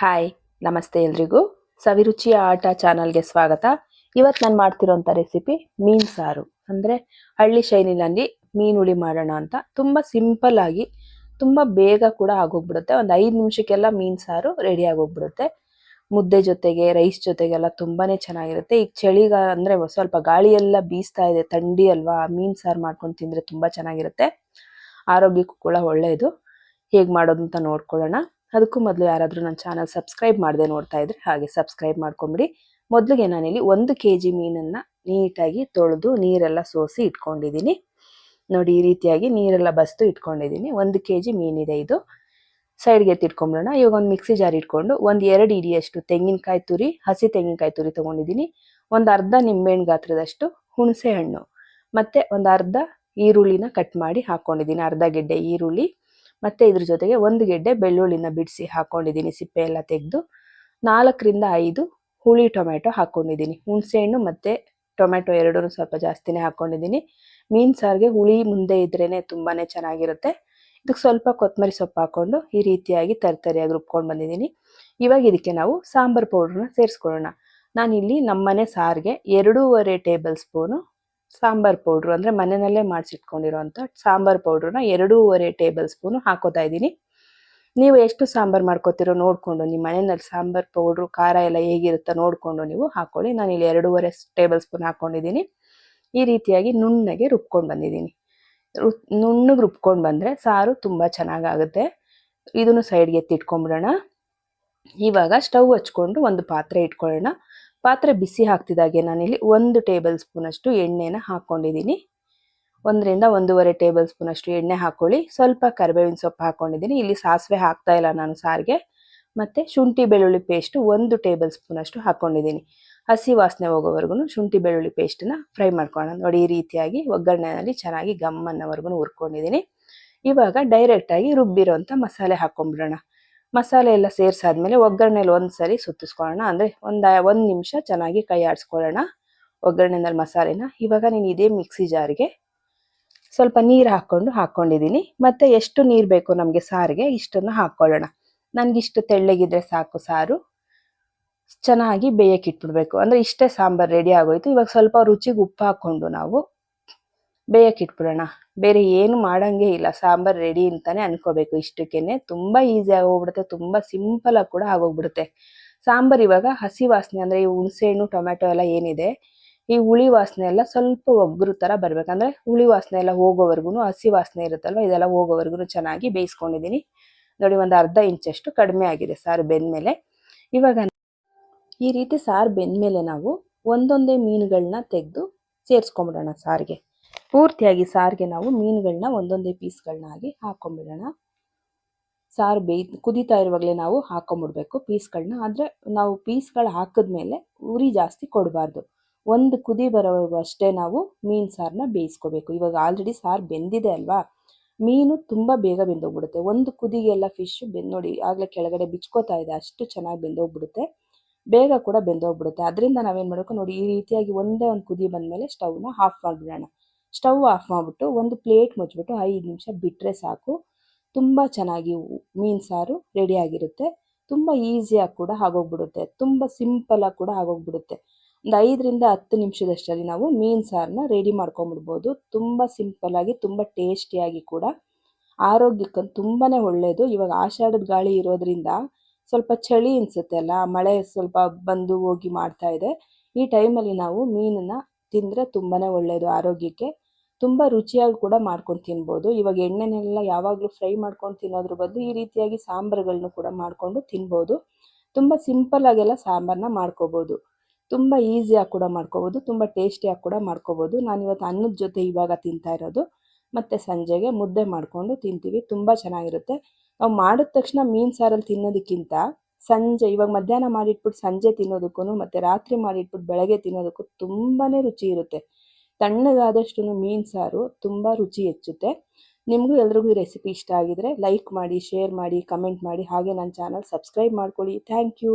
Hi ನಮಸ್ತೆ ಎಲ್ರಿಗೂ. ಸವಿರುಚಿಯ ಆಟ ಚಾನಲ್ಗೆ ಸ್ವಾಗತ. ಇವತ್ತು ನಾನು ಮಾಡ್ತಿರೋಂಥ ರೆಸಿಪಿ ಮೀನ್ ಸಾರು. ಅಂದರೆ ಹಳ್ಳಿ ಶೈಲಿನಲ್ಲಿ ಮೀನು ಹುಳಿ ಮಾಡೋಣ ಅಂತ. ತುಂಬ ಸಿಂಪಲ್ ಆಗಿ, ತುಂಬ ಬೇಗ ಕೂಡ ಆಗೋಗ್ಬಿಡುತ್ತೆ. ಒಂದು ಐದು ನಿಮಿಷಕ್ಕೆಲ್ಲ ಮೀನ್ ಸಾರು ರೆಡಿ ಆಗೋಗ್ಬಿಡುತ್ತೆ. ಮುದ್ದೆ ಜೊತೆಗೆ ರೈಸ್ ಜೊತೆಗೆಲ್ಲ ತುಂಬಾ ಚೆನ್ನಾಗಿರುತ್ತೆ. ಈಗ ಚಳಿಗಾಲ ಅಂದರೆ ಸ್ವಲ್ಪ ಗಾಳಿ ಎಲ್ಲ ಬೀಸ್ತಾ ಇದೆ, ಥಂಡಿ ಅಲ್ವಾ, ಮೀನ್ ಸಾರು ಮಾಡ್ಕೊಂಡು ತಿಂದರೆ ತುಂಬ ಚೆನ್ನಾಗಿರುತ್ತೆ. ಆರೋಗ್ಯಕ್ಕೂ ಕೂಡ ಒಳ್ಳೆಯದು ಹೇಗೆ ಮಾಡೋದು ಅಂತ ನೋಡ್ಕೊಳ್ಳೋಣ. ಅದಕ್ಕೂ ಮೊದಲು ಯಾರಾದರೂ ನನ್ನ ಚಾನಲ್ ಸಬ್ಸ್ಕ್ರೈಬ್ ಮಾಡದೆ ನೋಡ್ತಾ ಇದ್ರೆ ಹಾಗೆ ಸಬ್ಸ್ಕ್ರೈಬ್ ಮಾಡ್ಕೊಂಬಿಡಿ. ಮೊದಲಿಗೆ ನಾನಿಲ್ಲಿ ಒಂದು ಕೆ ಜಿ ಮೀನನ್ನು ನೀಟಾಗಿ ತೊಳೆದು ನೀರೆಲ್ಲ ಸೋಸಿ ಇಟ್ಕೊಂಡಿದ್ದೀನಿ. ನೋಡಿ, ಈ ರೀತಿಯಾಗಿ ನೀರೆಲ್ಲ ಬಸ್ತು ಇಟ್ಕೊಂಡಿದ್ದೀನಿ. ಒಂದು ಕೆ ಜಿ ಮೀನಿದೆ ಇದು. ಸೈಡ್ಗೆ ಎತ್ತಿಟ್ಕೊಂಬಿಡೋಣ ಇವಾಗ ಒಂದು ಮಿಕ್ಸಿ ಜಾರ್ ಇಟ್ಕೊಂಡು ಒಂದು ಎರಡು ಇಡಿಯಷ್ಟು ತೆಂಗಿನಕಾಯಿ ತುರಿ, ಹಸಿ ತೆಂಗಿನಕಾಯಿ ತುರಿ ತೊಗೊಂಡಿದ್ದೀನಿ. ಒಂದು ಅರ್ಧ ನಿಂಬೆಹಣ್ಣು ಗಾತ್ರದಷ್ಟು ಹುಣಸೆ ಹಣ್ಣು ಮತ್ತು ಒಂದು ಅರ್ಧ ಈರುಳ್ಳಿನ ಕಟ್ ಮಾಡಿ ಹಾಕ್ಕೊಂಡಿದ್ದೀನಿ ಅರ್ಧ ಗೆಡ್ಡೆ ಈರುಳ್ಳಿ ಮತ್ತೆ ಇದ್ರ ಜೊತೆಗೆ ಒಂದು ಗೆಡ್ಡೆ ಬೆಳ್ಳುಳ್ಳಿನ ಬಿಡಿಸಿ ಹಾಕೊಂಡಿದ್ದೀನಿ ಸಿಪ್ಪೆ ಎಲ್ಲ ತೆಗೆದು. ನಾಲ್ಕರಿಂದ ಐದು ಹುಳಿ ಟೊಮೆಟೊ ಹಾಕೊಂಡಿದ್ದೀನಿ. ಹುಣಸೆಹಣ್ಣು ಮತ್ತು ಟೊಮೆಟೊ ಎರಡೂ ಸ್ವಲ್ಪ ಜಾಸ್ತಿನೇ ಹಾಕ್ಕೊಂಡಿದ್ದೀನಿ ಮೀನು ಸಾರಿಗೆ ಹುಳಿ ಮುಂದೆ ಇದ್ರೇ ತುಂಬಾ ಚೆನ್ನಾಗಿರುತ್ತೆ. ಇದಕ್ಕೆ ಸ್ವಲ್ಪ ಕೊತ್ತಂಬರಿ ಸೊಪ್ಪು ಹಾಕ್ಕೊಂಡು ಈ ರೀತಿಯಾಗಿ ತರ್ತರಿಯಾಗಿ ರುಬ್ಕೊಂಡು ಬಂದಿದ್ದೀನಿ. ಇವಾಗ ಇದಕ್ಕೆ ನಾವು ಸಾಂಬಾರು ಪೌಡ್ರನ್ನ ಸೇರಿಸ್ಕೊಳ್ಳೋಣ. ನಾನಿಲ್ಲಿ ನಮ್ಮನೆ ಸಾರಿಗೆ ಎರಡೂವರೆ ಟೇಬಲ್ ಸ್ಪೂನು ಸಾಂಬಾರ್ ಪೌಡ್ರು ಅಂದರೆ ಮನೆಯಲ್ಲೇ ಮಾಡಿಸಿಟ್ಕೊಂಡಿರೋಂಥ ಸಾಂಬಾರ್ ಪೌಡ್ರನ್ನ ಎರಡೂವರೆ ಟೇಬಲ್ ಸ್ಪೂನು ಹಾಕೋತಾ ಇದ್ದೀನಿ. ನೀವು ಎಷ್ಟು ಸಾಂಬಾರು ಮಾಡ್ಕೋತಿರೋ ನೋಡಿಕೊಂಡು, ನಿಮ್ಮ ಮನೆಯಲ್ಲಿ ಸಾಂಬಾರ್ ಪೌಡ್ರು, ಖಾರ ಎಲ್ಲ ಹೇಗಿರುತ್ತೋ ನೋಡಿಕೊಂಡು ನೀವು ಹಾಕೊಳ್ಳಿ. ನಾನು ಇಲ್ಲಿ ಎರಡೂವರೆ ಟೇಬಲ್ ಸ್ಪೂನ್ ಹಾಕ್ಕೊಂಡಿದ್ದೀನಿ ಈ ರೀತಿಯಾಗಿ ನುಣ್ಣಗೆ ರುಬ್ಕೊಂಡು ಬಂದಿದ್ದೀನಿ. ರು, ನುಣ್ಣಗೆ ರುಬ್ಕೊಂಡು ಬಂದರೆ ಸಾರು ತುಂಬ ಚೆನ್ನಾಗಾಗುತ್ತೆ. ಇದನ್ನು ಸೈಡ್ಗೆ ಎತ್ತಿಟ್ಕೊಂಬಿಡೋಣ ಇವಾಗ ಸ್ಟವ್ ಹಚ್ಕೊಂಡು ಒಂದು ಪಾತ್ರೆ ಇಟ್ಕೊಳ್ಳೋಣ. ಪಾತ್ರೆ ಬಿಸಿ ಹಾಕ್ತಿದ್ದಾಗೆ ನಾನಿಲ್ಲಿ ಒಂದು ಟೇಬಲ್ ಸ್ಪೂನಷ್ಟು ಎಣ್ಣೆನ ಹಾಕ್ಕೊಂಡಿದ್ದೀನಿ. ಒಂದರಿಂದ ಒಂದೂವರೆ ಟೇಬಲ್ ಸ್ಪೂನಷ್ಟು ಎಣ್ಣೆ ಹಾಕೊಳ್ಳಿ. ಸ್ವಲ್ಪ ಕರಿಬೇವಿನ ಸೊಪ್ಪು ಹಾಕೊಂಡಿದ್ದೀನಿ ಇಲ್ಲಿ ಸಾಸಿವೆ ಹಾಕ್ತಾ ಇಲ್ಲ ನಾನು ಸಾರಿಗೆ. ಮತ್ತು ಶುಂಠಿ ಬೆಳ್ಳುಳ್ಳಿ ಪೇಸ್ಟು ಒಂದು ಟೇಬಲ್ ಸ್ಪೂನಷ್ಟು ಹಾಕ್ಕೊಂಡಿದ್ದೀನಿ. ಹಸಿ ವಾಸನೆ ಹೋಗೋವರೆಗೂ ಶುಂಠಿ ಬೆಳ್ಳುಳ್ಳಿ ಪೇಸ್ಟನ್ನ ಫ್ರೈ ಮಾಡ್ಕೊಳ್ಳೋಣ. ನೋಡಿ ಈ ರೀತಿಯಾಗಿ ಒಗ್ಗರಣೆಯಲ್ಲಿ ಚೆನ್ನಾಗಿ ಗಮ್ಮನ್ನವರೆಗೂ ಹುರ್ಕೊಂಡಿದ್ದೀನಿ. ಇವಾಗ ಡೈರೆಕ್ಟಾಗಿ ರುಬ್ಬಿರೋಂಥ ಮಸಾಲೆ ಹಾಕೊಂಡ್ಬಿಡೋಣ ಮಸಾಲೆ ಎಲ್ಲ ಸೇರಿಸಾದ್ಮೇಲೆ ಒಗ್ಗರಣೆಲಿ ಒಂದು ಸರಿ ಸುತ್ತಿಸ್ಕೊಳ್ಳೋಣ. ಅಂದರೆ ಒಂದು ಒಂದು ನಿಮಿಷ ಚೆನ್ನಾಗಿ ಕೈ ಆಡಿಸ್ಕೊಳ್ಳೋಣ ಒಗ್ಗರಣೆನಲ್ಲಿ ಮಸಾಲೆನ. ಇವಾಗ ನೀನು ಇದೇ ಮಿಕ್ಸಿ ಜಾರಿಗೆ ಸ್ವಲ್ಪ ನೀರು ಹಾಕ್ಕೊಂಡು ಹಾಕ್ಕೊಂಡಿದ್ದೀನಿ ಮತ್ತು ಎಷ್ಟು ನೀರು ಬೇಕು ನಮಗೆ ಸಾರಿಗೆ ಇಷ್ಟನ್ನು ಹಾಕ್ಕೊಳ್ಳೋಣ ನನಗಿಷ್ಟು ತೆಳ್ಳಗಿದ್ರೆ ಸಾಕು ಸಾರು. ಚೆನ್ನಾಗಿ ಬೇಯಕ್ಕೆ ಇಟ್ಬಿಡ್ಬೇಕು. ಅಂದರೆ ಇಷ್ಟೇ ಸಾಂಬಾರು ರೆಡಿ ಆಗೋಯ್ತು. ಇವಾಗ ಸ್ವಲ್ಪ ರುಚಿಗೆ ಉಪ್ಪು ಹಾಕ್ಕೊಂಡು ನಾವು ಬೇಯಕ್ಕೆ ಇಟ್ಬಿಡೋಣ ಬೇರೆ ಏನು ಮಾಡೋಂಗೆ ಇಲ್ಲ. ಸಾಂಬಾರು ರೆಡಿ ಅಂತಾನೆ ಅನ್ಕೋಬೇಕು. ಇಷ್ಟಕ್ಕೇನೆ ತುಂಬ ಈಸಿ ಆಗೋಗ್ಬಿಡುತ್ತೆ. ತುಂಬ ಸಿಂಪಲ್ ಆಗಿ ಕೂಡ ಆಗೋಗ್ಬಿಡುತ್ತೆ. ಸಾಂಬಾರು ಇವಾಗ ಹಸಿ ವಾಸನೆ ಅಂದ್ರೆ ಈ ಹುಣಸೆಹಣ್ಣು ಟೊಮೆಟೊ ಎಲ್ಲ ಏನಿದೆ, ಈ ಹುಳಿ ವಾಸನೆ ಎಲ್ಲ ಸ್ವಲ್ಪ ಒಗ್ಗರು ತರ ಬರಬೇಕಂದ್ರೆ ಹುಳಿ ವಾಸನೆ ಎಲ್ಲ ಹೋಗೋವರೆಗೂ ಹಸಿ ವಾಸನೆ ಇರುತ್ತಲ್ವ, ಇದೆಲ್ಲ ಹೋಗೋವರೆಗೂ ಚೆನ್ನಾಗಿ ಬೇಯಿಸ್ಕೊಂಡಿದ್ದೀನಿ ನೋಡಿ, ಒಂದು ಅರ್ಧ ಇಂಚಷ್ಟು ಕಡಿಮೆ ಆಗಿದೆ ಸಾರು ಬೆಂದಮೇಲೆ. ಇವಾಗ ಈ ರೀತಿ ಸಾರು ಬೆಂದಮೇಲೆ ನಾವು ಒಂದೊಂದೇ ಮೀನುಗಳನ್ನ ತೆಗೆದು ಸೇರಿಸ್ಕೊಂಬಿಡೋಣ ಸಾರಿಗೆ. ಪೂರ್ತಿಯಾಗಿ ಸಾರಿಗೆ ನಾವು ಮೀನುಗಳನ್ನ ಒಂದೊಂದೇ ಪೀಸ್ಗಳನ್ನ ಆಗಿ ಹಾಕೊಂಡ್ಬಿಡೋಣ ಸಾರು ಬೇಯ್ ಕುದೀತಾ ಇರುವಾಗಲೇ ನಾವು ಹಾಕೊಂಡ್ಬಿಡ್ಬೇಕು ಪೀಸ್ಗಳನ್ನ ಆದರೆ ನಾವು ಪೀಸ್ಗಳು ಹಾಕಿದ್ಮೇಲೆ ಉರಿ ಜಾಸ್ತಿ ಕೊಡಬಾರ್ದು. ಒಂದು ಕುದಿ ಬರೋವರೆಗೂ ಅಷ್ಟೇ ನಾವು ಮೀನು ಸಾರನ್ನ ಬೇಯಿಸ್ಕೋಬೇಕು. ಇವಾಗ ಆಲ್ರೆಡಿ ಸಾರು ಬೆಂದಿದೆ ಅಲ್ವಾ? ಮೀನು ತುಂಬ ಬೇಗ ಬೆಂದೋಗ್ಬಿಡುತ್ತೆ. ಒಂದು ಕುದಿಗೆಲ್ಲ ಫಿಶ್ ಬೆಂದು ನೋಡಿ ಆಗಲೇ ಕೆಳಗಡೆ ಬಿಚ್ಕೋತಾ ಇದೆ. ಅಷ್ಟು ಚೆನ್ನಾಗಿ ಬೆಂದೋಗ್ಬಿಡುತ್ತೆ. ಬೇಗ ಕೂಡ ಬೆಂದೋಗ್ಬಿಡುತ್ತೆ. ಅದರಿಂದ ನಾವೇನು ಮಾಡಬೇಕು? ನೋಡಿ ಈ ರೀತಿಯಾಗಿ ಒಂದೇ ಒಂದು ಕುದಿ ಬಂದಮೇಲೆ ಸ್ಟವ್ನ ಆಫ್ ಮಾಡಿಬಿಡೋಣ. ಸ್ಟವ್ ಆಫ್ ಮಾಡಿಬಿಟ್ಟು ಒಂದು ಪ್ಲೇಟ್ ಮುಚ್ಚಿಬಿಟ್ಟು ಐದು ನಿಮಿಷ ಬಿಟ್ಟರೆ ಸಾಕು. ತುಂಬ ಚೆನ್ನಾಗಿ ಮೀನು ಸಾರು ರೆಡಿಯಾಗಿರುತ್ತೆ ತುಂಬ ಈಸಿಯಾಗಿ ಕೂಡ ಆಗೋಗ್ಬಿಡುತ್ತೆ. ತುಂಬ ಸಿಂಪಲಾಗಿ ಕೂಡ ಆಗೋಗ್ಬಿಡುತ್ತೆ. ಒಂದು ಐದರಿಂದ ಹತ್ತು ನಿಮಿಷದಷ್ಟರಲ್ಲಿ ನಾವು ಮೀನು ಸಾರನ್ನ ರೆಡಿ ಮಾಡ್ಕೊಂಬಿಡ್ಬೋದು. ತುಂಬ ಸಿಂಪಲ್ಲಾಗಿ ತುಂಬ ಟೇಸ್ಟಿಯಾಗಿ ಕೂಡ. ಆರೋಗ್ಯಕ್ಕಂತೂ ತುಂಬಾ ಒಳ್ಳೆಯದು ಇವಾಗ ಆಷಾಢದ ಗಾಳಿ ಇರೋದ್ರಿಂದ ಸ್ವಲ್ಪ ಚಳಿ ಅನಿಸುತ್ತೆ ಅಲ್ಲ? ಮಳೆ ಸ್ವಲ್ಪ ಬಂದು ಹೋಗಿ ಮಾಡ್ತಾ ಇದೆ. ಈ ಟೈಮಲ್ಲಿ ನಾವು ಮೀನನ್ನು ತಿಂದರೆ ತುಂಬಾ ಒಳ್ಳೆಯದು ಆರೋಗ್ಯಕ್ಕೆ. ತುಂಬ ರುಚಿಯಾಗಿ ಕೂಡ ಮಾಡ್ಕೊಂಡು ತಿನ್ಬೋದು. ಇವಾಗ ಎಣ್ಣೆನೆಲ್ಲ ಯಾವಾಗಲೂ ಫ್ರೈ ಮಾಡ್ಕೊಂಡು ತಿನ್ನೋದ್ರ ಬದಲು ಈ ರೀತಿಯಾಗಿ ಸಾಂಬಾರುಗಳನ್ನು ಕೂಡ ಮಾಡಿಕೊಂಡು ತಿನ್ಬೋದು. ತುಂಬ ಸಿಂಪಲ್ಲಾಗೆಲ್ಲ ಸಾಂಬಾರನ್ನ ಮಾಡ್ಕೋಬೋದು. ತುಂಬ ಈಸಿಯಾಗಿ ಕೂಡ ಮಾಡ್ಕೋಬೋದು. ತುಂಬ ಟೇಸ್ಟಿಯಾಗಿ ಕೂಡ ಮಾಡ್ಕೋಬೋದು. ನಾನು ಇವತ್ತು ಅನ್ನದ ಜೊತೆ ಇವಾಗ ತಿಂತಾ ಇರೋದು. ಮತ್ತು ಸಂಜೆಗೆ ಮುದ್ದೆ ಮಾಡಿಕೊಂಡು ತಿಂತೀವಿ. ತುಂಬ ಚೆನ್ನಾಗಿರುತ್ತೆ. ನಾವು ಮಾಡಿದ ತಕ್ಷಣ ಮೀನು ಸಾರಲ್ಲಿ ತಿನ್ನೋದಕ್ಕಿಂತ ಸಂಜೆ, ಇವಾಗ ಮಧ್ಯಾಹ್ನ ಮಾಡಿಟ್ಬಿಟ್ಟು ಸಂಜೆ ತಿನ್ನೋದಕ್ಕೂ ಮತ್ತು ರಾತ್ರಿ ಮಾಡಿಟ್ಬಿಟ್ಟು ಬೆಳಗ್ಗೆ ತಿನ್ನೋದಕ್ಕೂ ತುಂಬಾ ರುಚಿ ಇರುತ್ತೆ. ತಣ್ಣಗಾದಷ್ಟು ಮೀನು ಸಾರು ತುಂಬ ರುಚಿ ಹೆಚ್ಚುತ್ತೆ. ನಿಮಗೂ ಎಲ್ರಿಗೂ ಈ ರೆಸಿಪಿ ಇಷ್ಟ ಆಗಿದ್ರೆ ಲೈಕ್ ಮಾಡಿ ಶೇರ್ ಮಾಡಿ ಕಮೆಂಟ್ ಮಾಡಿ, ಹಾಗೆ ನನ್ನ ಚಾನಲ್ ಸಬ್ಸ್ಕ್ರೈಬ್ ಮಾಡ್ಕೊಳ್ಳಿ. Thank you